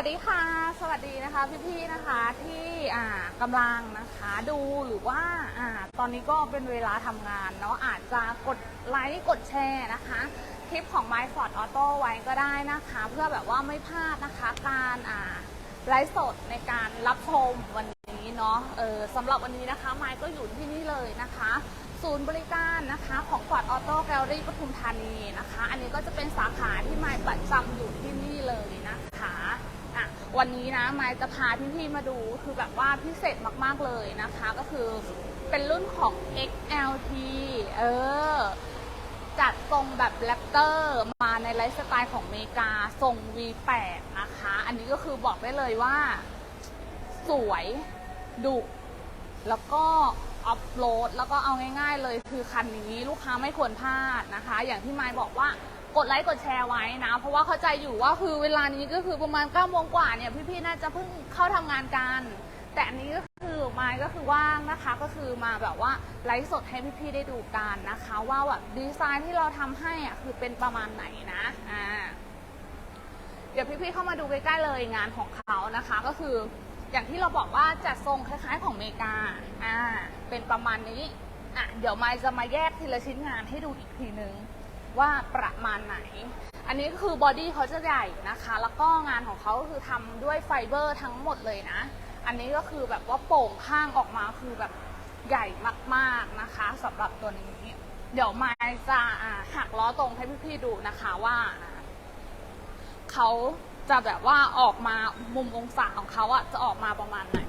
วัสดีค่ะ สวัสดีนะคะพี่ๆนะคะที่อ่ากำลังนะคะดูหรือว่าอ่าตอนนี้ก็เป็นเวลาทำงานเนาะอาจจะกดไลค์กดแชร์นะคะคลิปของ My Ford Auto ไว้ก็ได้นะคะ เพื่อแบบว่าไม่พลาดนะคะการอ่าไลฟ์สดในการรับชมวันนี้เนาะเออสำหรับวันนี้นะคะไมค์ก็อยู่ที่นี่เลยนะคะ ศูนย์บริการนะคะของ Ford Auto Gallery ปทุมธานีนะคะ อันนี้ก็จะเป็นสาขาที่ไมค์ประจำอยู่ที่นี่เลยนะคะอะ วันนี้นะไมค์จะพาพี่ๆมาดูคือแบบว่าพิเศษมากๆเลยนะคะ ก็คือเป็นรุ่นของ XLT เออ จัดทรงแบบแรปเตอร์มาในไลฟ์สไตล์ของเมกาทรง V8 นะคะ อันนี้ก็คือบอกได้เลยว่า สวย ดุ แล้วก็อัพโหลดแล้วก็เอาง่ายๆเลยคือคันนี้ลูกค้าไม่ควรพลาดนะคะ อย่างที่ไมค์บอกว่า กดไลค์กดแชร์ไว้นะ เพราะว่าเข้าใจอยู่ว่าคือเวลานี้ก็คือประมาณ9ก้าโมงกว่าเนี่ยพี่ๆน่าจะเพิ่งเข้าทำงานกัน แต่อันนี้ก็คือไมค์ก็คือว่างนะคะ ก็คือมาแบบว่าไลฟ์สดให้พี่ๆได้ดูกันนะคะ ว่าแบบดีไซน์ที่เราทำให้อะคือเป็นประมาณไหนนะอ่าเดี๋ยวพี่ๆเข้ามาดูใกล้ๆเลยงานของเขานะคะ ก็คืออย่างที่เราบอกว่าจัดทรงคล้ายๆของอเมริกาอ่าเป็นประมาณนี้อะเดี๋ยวไมค์จะมาแยกทีละชิ้นงานให้ดูอีกทีนึง ว่าประมาณไหน อันนี้ก็คือบอดี้เขาจะใหญ่นะคะ แล้วก็งานของเขาคือทำด้วยไฟเบอร์ทั้งหมดเลยนะ อันนี้ก็คือแบบว่าโป่งข้างออกมาคือแบบใหญ่มากๆนะคะสำหรับตัวนี้ เดี๋ยวไมค์จะอ่าหักล้อตรงให้พี่ๆดูนะคะว่าเขาจะแบบว่าออกมามุมองศาของเขาอะจะออกมาประมาณไหน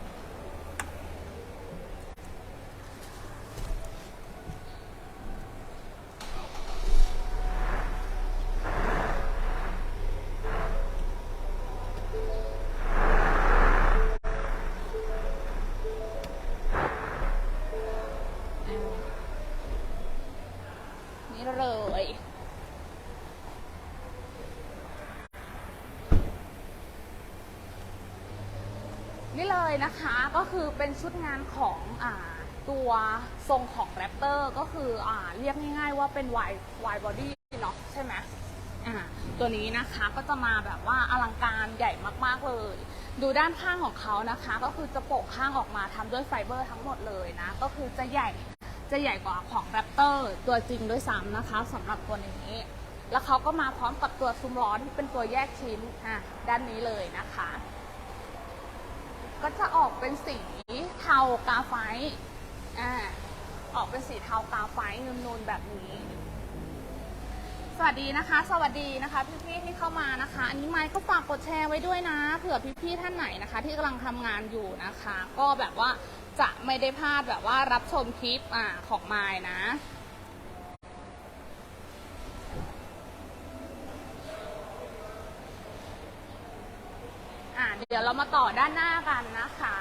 นี่เลย นี่เลยนะคะก็คือเป็นชุดงานของอ่าตัวทรงของแรปเตอร์ก็คืออ่าเรียกง่ายๆว่าเป็นวายวายบอดี้เนาะใช่ไหมอ่าตัวนี้นะคะก็จะมาแบบว่าอลังการใหญ่มากๆเลย ดูด้านข้างของเขานะคะ ก็คือจะโป่งข้างออกมาทำด้วยไฟเบอร์ทั้งหมดเลยนะ ก็คือจะใหญ่ จะใหญ่กว่าของแรปเตอร์ตัวจริงด้วยซ้ำนะคะสำหรับตัวนี้ แล้วเขาก็มาพร้อมกับตัวซุ้มล้อที่เป็นตัวแยกชิ้นอะด้านนี้เลยนะคะ ก็จะออกเป็นสีเทากาไฟอ่าออกเป็นสีเทากาไฟนูนๆแบบนี้ สวัสดีนะคะ สวัสดีนะคะพี่ๆที่เข้ามานะคะ อันนี้ไมค์ก็ฝากกดแชร์ไว้ด้วยนะ เผื่อพี่ๆท่านไหนนะคะ ที่กำลังทำงานอยู่นะคะ ก็แบบว่าจะไม่ได้พลาดแบบว่ารับชมคลิปอ่าของไมค์นะอ่าเดี๋ยวเรามาต่อด้านหน้ากันนะคะ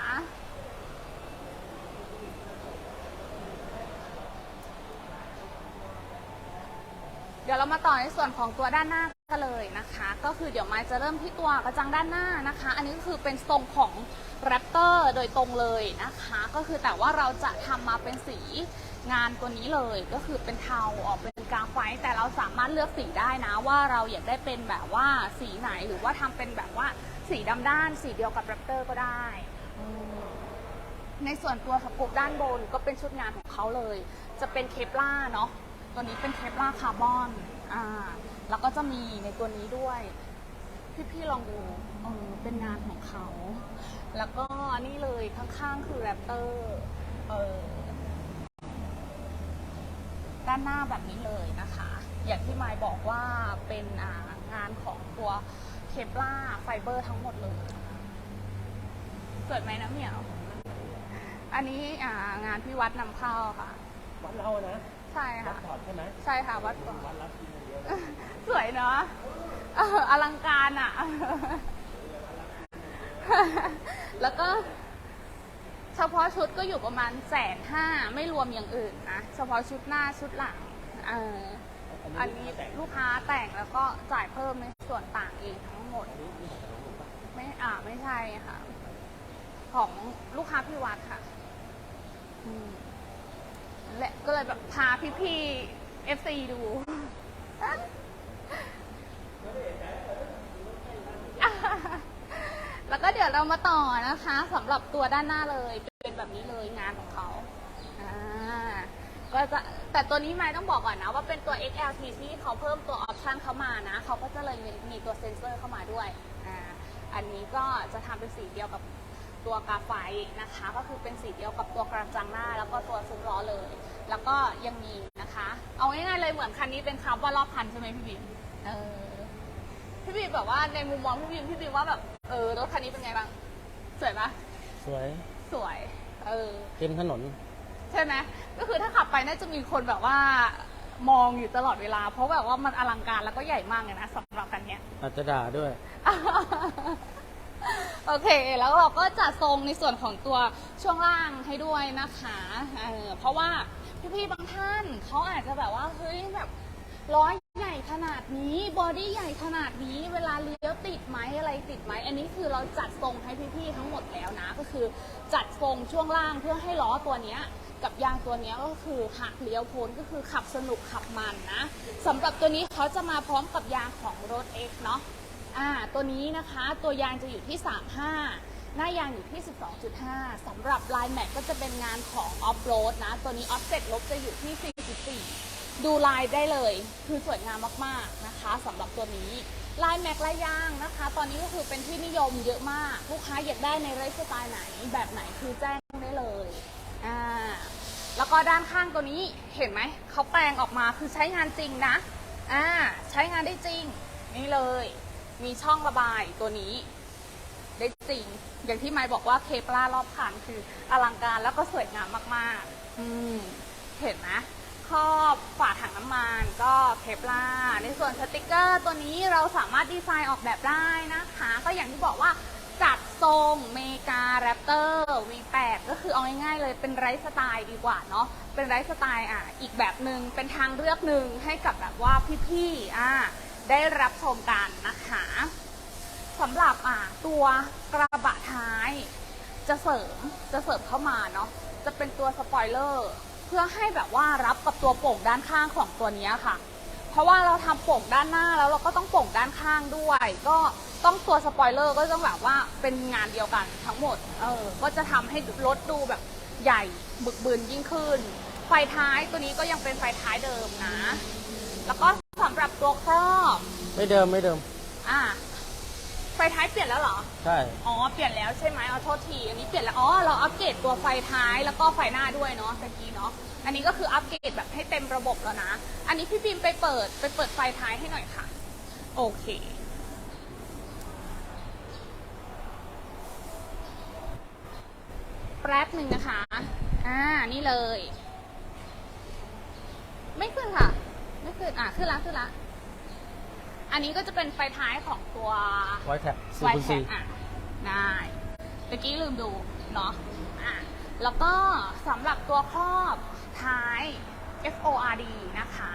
เดี๋ยวเรามาต่อในส่วนของตัวด้านหน้ากันเลยนะคะ ก็คือเดี๋ยวไม้จะเริ่มที่ตัวกระจังด้านหน้านะคะ อันนี้ก็คือเป็นทรงของแรปเตอร์โดยตรงเลยนะคะ ก็คือแต่ว่าเราจะทำมาเป็นสีงานตัวนี้เลย ก็คือเป็นเทาออกเป็นกราไฟแต่เราสามารถเลือกสีได้นะว่าเราอยากได้เป็นแบบว่าสีไหนหรือว่าทำเป็นแบบว่าสีดำด้านสีเดียวกับแรปเตอร์ก็ได้ในส่วนตัวสกูปด้านบนก็เป็นชุดงานของเขาเลย จะเป็นเคปล่าเนาะ ตัวนี้เป็นเคปล่าคาร์บอนอ่าแล้วก็จะมีในตัวนี้ด้วย พี่ๆลองดูเออเป็นงานของเขา แล้วก็นี่เลยข้างๆคือแรปเตอร์เออด้านหน้าแบบนี้เลยนะคะ อย่างที่ไมายบอกว่าเป็นอ่างานของตัวเคปล่าไฟเบอร์ทั้งหมดเลยสวยไหมนะเหมียว อันนี้อ่างานพี่วัดนำเข้าค่ะ วัดเรานะ ใช่วัค่ะดถอดใช่ไหมใช่ค่ะวัดก่อนวัดรับกินอย่างเดียวสวยเนาะเอออลังการอะ แล้วก็ เฉพาะชุดก็อยู่ประมาณแสนห้าไม่รวมอย่างอื่นนะเฉพาะชุดหน้าชุดหลังเอออันนี้ลูกค้าแต่งแล้วก็จ่ายเพิ่มในส่วนต่างเองทั้งหมด ไม่อ่าไม่ใช่ค่ะ ของลูกค้าพี่วัดค่ะ อืม และก็เลยแบบพาพี่ๆเอฟซีดู แล้วก็เดี๋ยวเรามาต่อนะคะสำหรับตัวด้านหน้าเลย เป็นแบบนี้เลยงานของเขาก็จะแต่ตัวนี้ไม่ต้องบอกก่อนนะว่าเป็นตัว XLT ที่เขาเพิ่มตัวออปชันเข้ามานะ เขาก็จะเลยมีตัวเซนเซอร์เข้ามาด้วยอ่าอันนี้ก็จะทำเป็นสีเดียวกับ ตัวกราไฟต์นะคะ ก็คือเป็นสีเดียวกับตัวกระจังหน้า แล้วก็ตัวซุ้มล้อเลย แล้วก็ยังมีนะคะ เอาง่ายๆเลยเหมือนคันนี้เป็นคาร์บอนรอบคันใช่ไหมพี่บิมเออพี่บีแบบว่าในมุมมองพี่บีมพี่บีมว่าแบบเออรถคันนี้เป็นไงบ้างสวยปะสวยสวย เออ เต็มถนน ใช่ไหมก็คือถ้าขับไปน่าจะมีคนแบบว่ามองอยู่ตลอดเวลา เพราะแบบว่ามันอลังการแล้วก็ใหญ่มากเลยนะสำหรับคันเนี้ยอาจจะด่าด้วย โอเค แล้วเราก็จัดทรงในส่วนของตัวช่วงล่างให้ด้วยนะคะเออเพราะว่าพี่ๆบางท่านเขาอาจจะแบบว่าเฮ้ยแบบร้อยใหญ่ขนาดนี้บอดี้ใหญ่ขนาดนี้เวลาเลี้ยวติดไหมอะไรติดไหมอันนี้คือเราจัดทรงให้พี่ๆทั้งหมดแล้วนะ ก็คือจัดทรงช่วงล่างเพื่อให้ล้อตัวเนี้ยกับยางตัวนี้ก็คือหักเลี้ยวพ้นก็คือขับสนุกขับมันนะสำหรับตัวนี้เขาจะมาพร้อมกับยางของรถ X เนาะ อ่าตัวนี้นะคะตัวยางจะอยู่ที่ 35 หน้ายางอยู่ที่ 12.5สำหรับลายแม็กก็จะเป็นงานของออฟโรดนะ ตัวนี้ออฟเซ็ตลบจะอยู่ที่ 44 ดูลายได้เลย คือสวยงามมากๆนะคะสำหรับตัวนี้ลายแม็กลายยางนะคะ ตอนนี้ก็คือเป็นที่นิยมเยอะมาก ลูกค้าอยากได้ในไลฟ์สไตล์ไหนแบบไหนคือแจ้งได้เลยอ่าแล้วก็ด้านข้างตัวนี้เห็นไหมเขาแปลงออกมาคือใช้งานจริงนะอ่าใช้งานได้จริงนี่เลย มีช่องระบายตัวนี้ ได้จริง อย่างที่ไมค์บอกว่าเคปลารอบคันคืออลังการแล้วก็สวยงามมากๆ อืมเห็นไหมครอบฝาถังน้ำมันก็เคปลาในส่วนสติกเกอร์ตัวนี้เราสามารถดีไซน์ออกแบบได้นะคะ ก็อย่างที่บอกว่าจัดทรงเมกาแรปเตอร์ V8 ก็คือเอาง่ายๆเลยเป็นไร้สไตล์ดีกว่าเนาะเป็นไร้สไตล์อะอีกแบบหนึ่งเป็นทางเลือกหนึ่งให้กับแบบว่าพี่ๆอะ ได้รับชมกันนะคะสำหรับอะตัวกระบะท้ายจะเสริมจะเสริมเข้ามาเนาะจะเป็นตัวสปอยเลอร์เพื่อให้แบบว่ารับกับตัวโป่งด้านข้างของตัวนี้ค่ะ เพราะว่าเราทำโป่งด้านหน้าแล้วเราก็ต้องโป่งด้านข้างด้วย ก็ต้องตัวสปอยเลอร์ก็ต้องแบบว่าเป็นงานเดียวกันทั้งหมดเออก็จะทำให้รถดูแบบใหญ่บึกบืนยิ่งขึ้น ไฟท้ายตัวนี้ก็ยังเป็นไฟท้ายเดิมนะ แล้วก็สำหรับตัวครอบ ไม่เดิมไม่เดิม อะไฟท้ายเปลี่ยนแล้วเหรอ ใช่ อ๋อ เปลี่ยนแล้วใช่ไหมเอาโทษที อันนี้เปลี่ยนแล้ว อ๋อ เราอัปเกรดตัวไฟท้ายแล้วก็ไฟหน้าด้วยเนาะตะกี้เนาะ อันนี้ก็คืออัปเกรดแบบให้เต็มระบบแล้วนะ อันนี้พี่พิมไปเปิดไปเปิดไฟท้ายให้หน่อยค่ะ โอเค แป๊บหนึ่งนะคะ อ่า นี่เลย ไม่ขึ้นค่ะ ไม่ขึ้น อะ ขึ้นละขึ้นละ อันนี้ก็จะเป็นไฟท้ายของตัวไว้แท็กสี่ไวคูณแท็สี่กอะได้ตะกี้ลืมดูเนาะอะแล้วก็สำหรับตัวครอบท้าย FORD นะคะ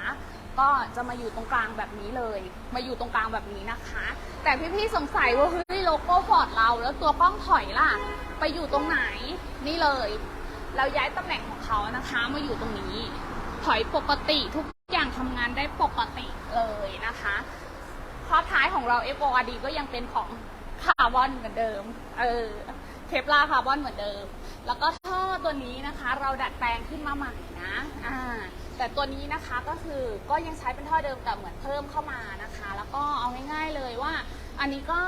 ก็จะมาอยู่ตรงกลางแบบนี้เลย มาอยู่ตรงกลางแบบนี้นะคะ แต่พี่ๆสงสัยว่าเฮ้ยโลโก้ฟอร์ดเรา แล้วตัวกล้องถอยล่ะ ไปอยู่ตรงไหนนี่เลย เราย้ายตำแหน่งของเขานะคะมาอยู่ตรงนี้ ถอยปกติทุกอย่างทำงานได้ปกติเลยนะคะ ครอบท้ายของเรา FORD ก็ยังเป็นของคาร์บอนเหมือนเดิม เออเคปลาคาร์บอนเหมือนเดิม แล้วก็ท่อตัวนี้นะคะ เราดัดแปลงขึ้นมาใหม่นะ อ่า แต่ตัวนี้นะคะก็คือก็ยังใช้เป็นท่อเดิมแต่เหมือนเพิ่มเข้ามานะคะ แล้วก็เอาง่ายๆเลยว่า อันนี้ก็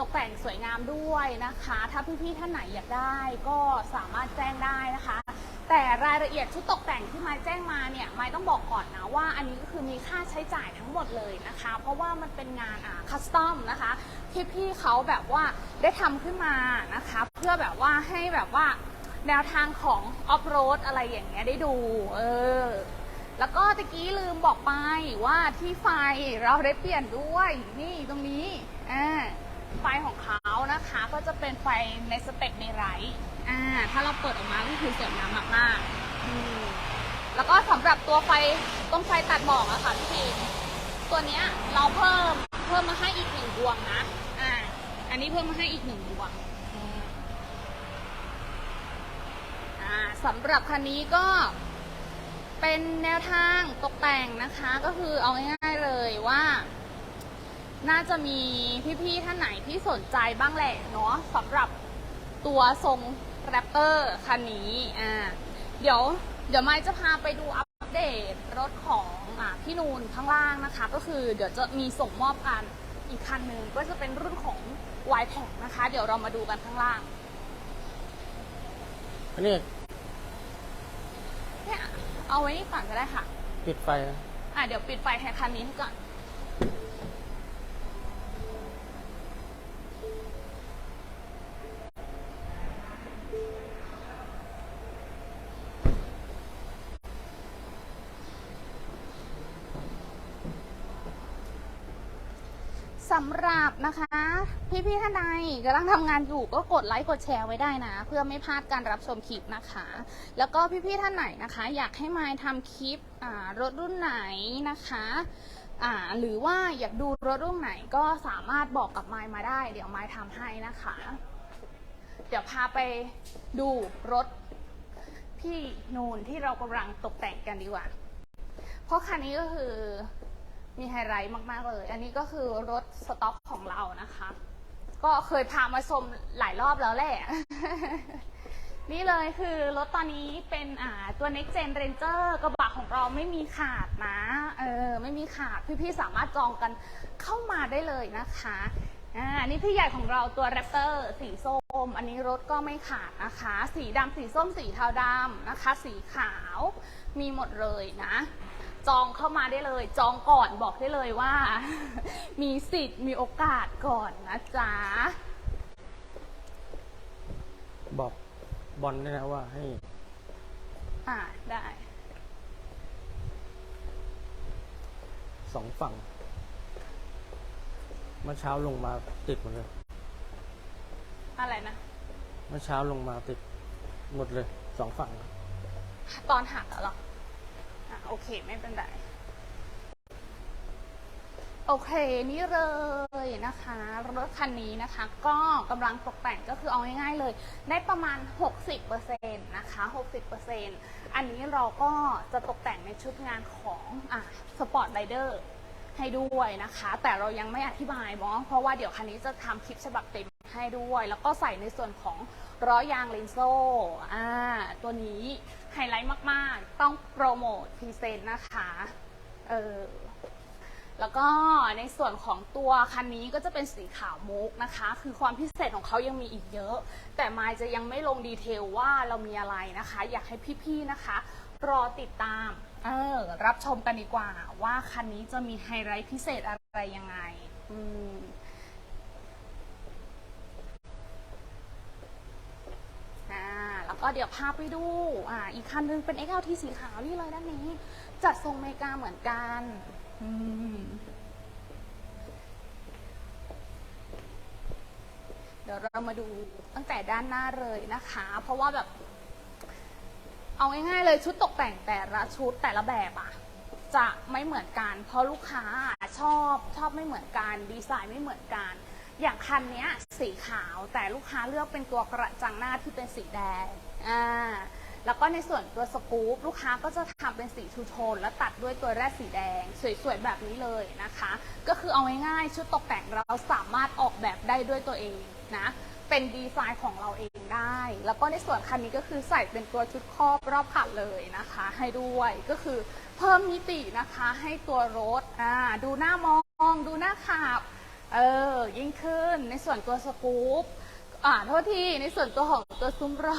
ตกแต่งสวยงามด้วยนะคะ ถ้าพี่ๆท่านไหนอยากได้ก็สามารถแจ้งได้นะคะ แต่รายละเอียดชุดตกแต่งที่ไม้แจ้งมาเนี่ยไม้ต้องบอกก่อนนะว่าอันนี้ก็คือมีค่าใช้จ่ายทั้งหมดเลยนะคะ เพราะว่ามันเป็นงานอ่าคัสตอมนะคะที่พี่เขาแบบว่าได้ทำขึ้นมานะคะ เพื่อแบบว่าให้แบบว่าแนวทางของออฟโรดอะไรอย่างเงี้ยได้ดู เออ แล้วก็ตะกี้ลืมบอกไปว่าที่ไฟเราได้เปลี่ยนด้วย นี่ตรงนี้อ่า ไฟของเขานะคะก็จะเป็นไฟในสเต็ปในไรท์อ่าถ้าเราเปิดออกมาก็คือสวยงามมากๆอืมแล้วก็สำหรับตัวไฟตรงไฟตัดหมอกอะค่ะพี่พีตัวเนี้ยเราเพิ่มเพิ่มมาให้อีกหนึ่งดวงนะอ่าอันนี้เพิ่มมาให้อีกหนึ่งดวงอ่าสำหรับคันนี้ก็เป็นแนวทางตกแต่งนะคะ ก็คือเอาง่ายๆเลยว่า น่าจะมีพี่ๆท่านไหนที่สนใจบ้างแหละเนาะสำหรับตัวทรงแรปเตอร์คันนี้อ่าเดี๋ยวเดี๋ยวไมค์จะพาไปดูอัปเดตรถของอ่าพี่นูนข้างล่างนะคะ ก็คือเดี๋ยวจะมีส่งมอบกันอีกคันหนึ่งก็จะเป็นรุ่นของ y p a c นะคะ เดี๋ยวเรามาดูกันข้างล่างอันนี้เนี่ยเอาไว้นี่ก่อนก็ได้ค่ะ ปิดไฟนะอะเดี๋ยวปิดไฟให้คันนี้ให้ก่อน สำหรับ นะคะ พี่ๆท่านใดกำลังทำงานอยู่ก็กดไลค์กดแชร์ไว้ได้นะ เพื่อไม่พลาดการรับชมคลิปนะคะ แล้วก็พี่ๆท่านไหนนะคะ อยากให้มายทำคลิปรถรุ่นไหนนะคะหรือว่าอยากดูรถรุ่นไหนก็สามารถบอกกับมายมาได้ เดี๋ยวมายทำให้นะคะ เดี๋ยวพาไปดูรถพี่นูนที่เรากำลังตกแต่งกันดีกว่า เพราะคันนี้ก็คือ มีไฮไลท์มากๆเลย อันนี้ก็คือรถสต็อกของเรานะคะ ก็เคยพามาชมหลายรอบแล้วแหละ นี่เลยคือรถตอนนี้เป็นอ่าตัว Next Gen Ranger กระบะของเราไม่มีขาดนะ เออ ไม่มีขาด พี่ๆ สามารถจองกันเข้ามาได้เลยนะคะอ่านี่พี่ใหญ่ของเราตัว Raptor สีส้ม อันนี้รถก็ไม่ขาดนะคะ สีดำสีส้มสีเทาดำนะคะ สีขาวมีหมดเลยนะ จองเข้ามาได้เลย จองก่อนบอกได้เลยว่า มีสิทธิ์มีโอกาสก่อนนะจ๊ะ บอกบอลด้วยนะว่าให้ อ่าได้สองฝั่งเมื่อเช้าลงมาติดหมดเลย อะไรนะ เมื่อเช้าลงมาติดหมดเลยสองฝั่ง ตอนหักแล้วเหรออะ โอเคไม่เป็นไร โอเคนี่เลยนะคะรถคันนี้นะคะ ก็กำลังตกแต่งก็คือเอาง่ายๆเลย ได้ประมาณ 60%นะคะ 60%อันนี้เราก็จะตกแต่งในชุดงานของอะสปอร์ตไรเดอร์ให้ด้วยนะคะ แต่เรายังไม่อธิบายเนาะเพราะว่าเดี๋ยวคันนี้จะทำคลิปฉบับเต็มให้ด้วย แล้วก็ใส่ในส่วนของล้อยางเลนโซ่อ่าตัวนี้ ไฮไลท์มาก ๆ ต้องโปรโมทพรีเซนต์นะคะ เออ แล้วก็ในส่วนของตัวคันนี้ก็จะเป็นสีขาวมุกนะคะ คือความพิเศษของเขายังมีอีกเยอะ แต่มายจะยังไม่ลงดีเทลว่าเรามีอะไรนะคะ อยากให้พี่ๆนะคะ รอติดตาม เออ รับชมกันดีกว่า ว่าคันนี้จะมีไฮไลท์พิเศษอะไรยังไง อืม อ่าแล้ว ก็เดี๋ยวพาไปดูอ่าอีกคันนึงเป็น XLT สีขาวนี่เลยด้านนี้ จัดทรงเมกาเหมือนกันอืมเดี๋ยวเรามาดูตั้งแต่ด้านหน้าเลยนะคะ เพราะว่าแบบ เอาง่ายๆเลยชุดตกแต่งแต่ละชุดแต่ละแบบอะจะไม่เหมือนกัน เพราะลูกค้าชอบชอบไม่เหมือนกัน ดีไซน์ไม่เหมือนกัน อย่างคันนี้สีขาวแต่ลูกค้าเลือกเป็นตัวกระจังหน้าที่เป็นสีแดง อ่าแล้วก็ในส่วนตัวสกู๊ปลูกค้าก็จะทำเป็นสีทูโทน แล้วตัดด้วยตัวแรกสีแดง สวยๆ แบบนี้เลยนะคะ ก็คือเอาง่ายๆชุดตกแต่งเราสามารถออกแบบได้ด้วยตัวเองนะเป็นดีไซน์ของเราเองได้ แล้วก็ในส่วนคันนี้ก็คือใส่เป็นตัวชุดครอบรอบคันเลยนะคะ ให้ด้วยก็คือเพิ่มมิตินะคะให้ตัวรถอ่าดูหน้ามอง ดูหน้าขับเออยิ่งขึ้นในส่วนตัวสกู๊ป อ่าโทษทีในส่วนตัวของตัวซุ้มล้อ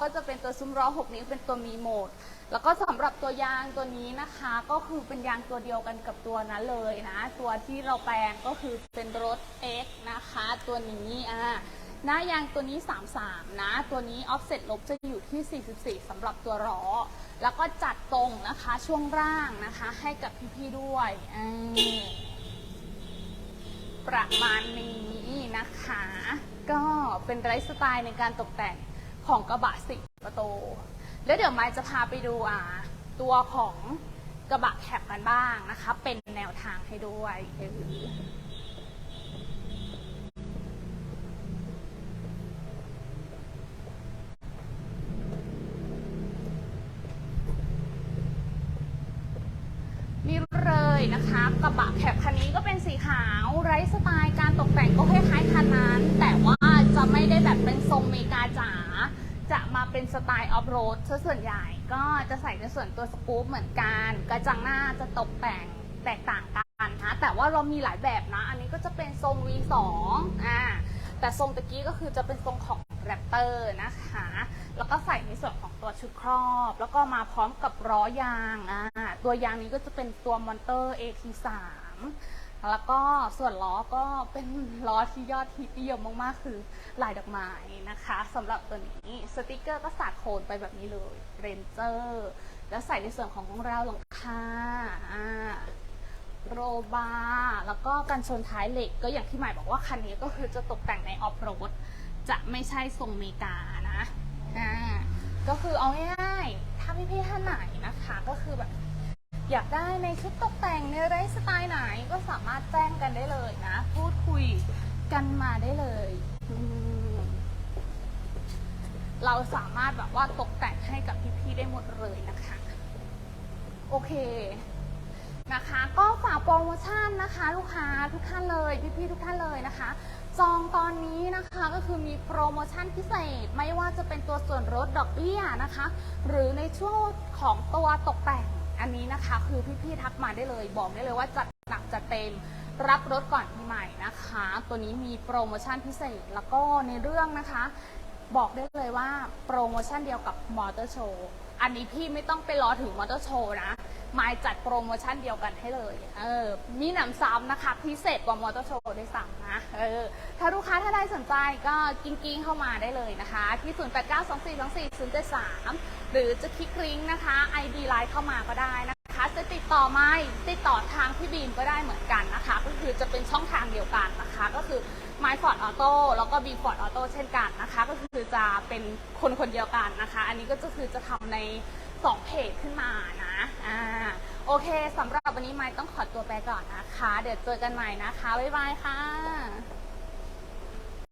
ก็จะเป็นตัวซุ้มล้อ6นิ้วเป็นตัวมีโหมด แล้วก็สำหรับตัวยางตัวนี้นะคะ ก็คือเป็นยางตัวเดียวกันกับตัวนั้นเลยนะ ตัวที่เราแปลงก็คือเป็นรถ X นะคะ ตัวนี้อ่าหน้ายางตัวนี้ 33 นะ ตัวนี้ offset ลบจะอยู่ที่ 44สำหรับตัวล้อแล้วก็จัดตรงนะคะช่วงล่างนะคะ ให้กับพี่ๆด้วยประมาณนี้นะคะ ก็เป็นไลฟ์สไตล์ในการตกแต่งของกระบะสิประตู แล้วเดี๋ยวไม้จะพาไปดูอ่าตัวของกระบะแคปกันบ้างนะคะ เป็นแนวทางให้ด้วยเออนี่เลยนะคะกระบะแคปคันนี้ก็เป็นสีขาวไร้สไตล์การตกแต่งก็คล้ายๆคันนั้น แต่ว่า ไม่ได้แบบเป็นทรงเมกาจ๋าจะมาเป็นสไตล์ออฟโรดซะส่วนใหญ่ก็จะใส่ในส่วนตัวสกู๊ปเหมือนกัน กระจังหน้าจะตกแต่งแตกต่างกันนะแต่ว่าเรามีหลายแบบนะ อันนี้ก็จะเป็นทรง V2 อ่าแต่ทรงตะกี้ก็คือจะเป็นทรงของแรปเตอร์นะคะ แล้วก็ใส่ในส่วนของตัวชุดครอบ แล้วก็มาพร้อมกับล้อยางอ่าตัวยางนี้ก็จะเป็นตัวมอนเตอร์ AT3 แล้วก็ส่วนล้อก็เป็นล้อที่ยอดฮิตนิยมมากๆ คือลายดอกไม้นะคะสำหรับตัวนี้สติกเกอร์ก็สาดโคนไปแบบนี้เลยเรนเจอร์แล้วใส่ในส่วนของของเราหลังคาอ่าโรบาร์แล้วก็กันชนท้ายเหล็กก็อย่างที่หมายบอกว่าคันนี้ก็คือจะตกแต่งในออฟโรดจะไม่ใช่ทรงเมกานะอ่าก็คือเอาง่ายๆถ้าพี่ๆท่านไหนนะคะ ก็คือแบบ อยากได้ในชุดตกแต่งในไรสไตล์ไหนก็สามารถแจ้งกันได้เลยนะ พูดคุยกันมาได้เลยอืมเราสามารถแบบว่าตกแต่งให้กับพี่ๆได้หมดเลยนะคะ โอเคนะคะ ก็ฝากโปรโมชั่นนะคะ ลูกค้าทุกท่านเลยพี่ๆทุกท่านเลยนะคะ จองตอนนี้นะคะก็คือมีโปรโมชั่นพิเศษไม่ว่าจะเป็นตัวส่วนลดดอกเบี้ยนะคะ หรือในช่วงของตัวตกแต่ง อันนี้นะคะคือพี่ๆทักมาได้เลย บอกได้เลยว่าจัดหนักจัดเต็มรับรถก่อนปีใหม่นะคะ ตัวนี้มีโปรโมชั่นพิเศษแล้วก็ในเรื่องนะคะ บอกได้เลยว่าโปรโมชั่นเดียวกับมอเตอร์โชว์ อันนี้พี่ไม่ต้องไปรอถึงมอเตอร์โชว์นะมายจัดโปรโมชั่นเดียวกันให้เลย เออ มีหนำซ้ำนะคะ พิเศษกว่ามอเตอร์โชว์ได้วยซ้ำนะ เออ ถ้าลูกค้าท่านใดสนใจก็กิ้งกิ้งๆเข้ามาได้เลยนะคะ ที่ 0892424073 หรือจะคลิกลิงก์นะคะ ID ไลน์เข้ามาก็ได้นะคะ จะติดต่อไม่ติดต่อทางพี่บีมก็ได้เหมือนกันนะคะ ก็คือจะเป็นช่องทางเดียวกันนะคะ ก็คือ My Ford Auto แล้วก็ B Ford Auto เช่นกันนะคะ ก็คือจะเป็นคนคนเดียวกันนะคะ อันนี้ก็จะคือจะทำใน2เพจขึ้นมานะอ่าโอเคสำหรับวันนี้ไมค์ต้องขอตัวไปก่อนนะคะ เดี๋ยวเจอกันใหม่นะคะ บ๊ายบายค่ะ